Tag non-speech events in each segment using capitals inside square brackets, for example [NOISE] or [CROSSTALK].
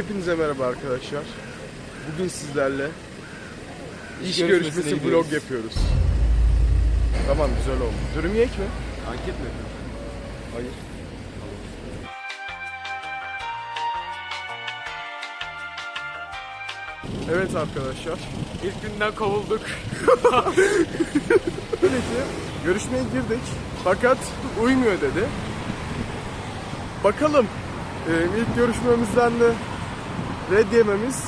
Hepinize merhaba arkadaşlar. Bugün sizlerle iş, görüşmesine görüşmesi gidiyoruz. vlog yapıyoruz. Tamam güzel oldu. Dürüm yiyek mi? Anket mi yapıyorsun? Hayır. Evet arkadaşlar. İlk günden kovulduk. [LAUGHS] Öyle ki görüşmeye girdik. Fakat uymuyor dedi. Bakalım. Ee, ilk görüşmemizden de red yememiz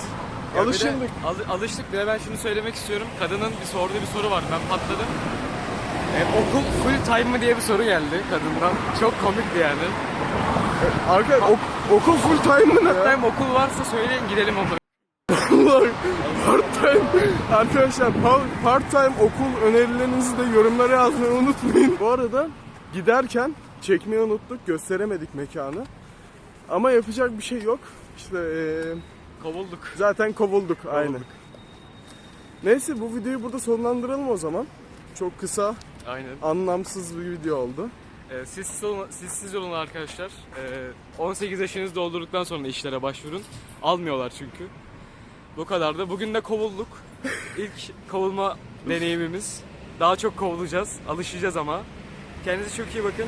alışıldık. Al- alıştık. Bir de ben şunu söylemek istiyorum. Kadının bir sorduğu bir soru var. Ben patladım. E, okul full time mı diye bir soru geldi kadından. Çok komikti yani. Arkadaşlar ok- okul full time mı ne? ya? Time okul varsa söyleyin gidelim. Ulan, part time arkadaşlar pa- part time okul önerilerinizi de yorumlara yazmayı unutmayın. Bu arada giderken çekmeyi unuttuk gösteremedik mekanı. Ama yapacak bir şey yok. İşte eee, Kovulduk. zaten kovulduk aynı. Neyse bu videoyu burada sonlandıralım o zaman. Çok kısa, Aynen. anlamsız bir video oldu. E, siz, siz, olun, siz siz olun arkadaşlar. E, 18 yaşınızı doldurduktan sonra işlere başvurun. Almıyorlar çünkü. Bu kadar da. Bugün de kovulduk. İlk kovulma deneyimimiz. Daha çok kovulacağız. Alışacağız ama. Kendinize çok iyi bakın.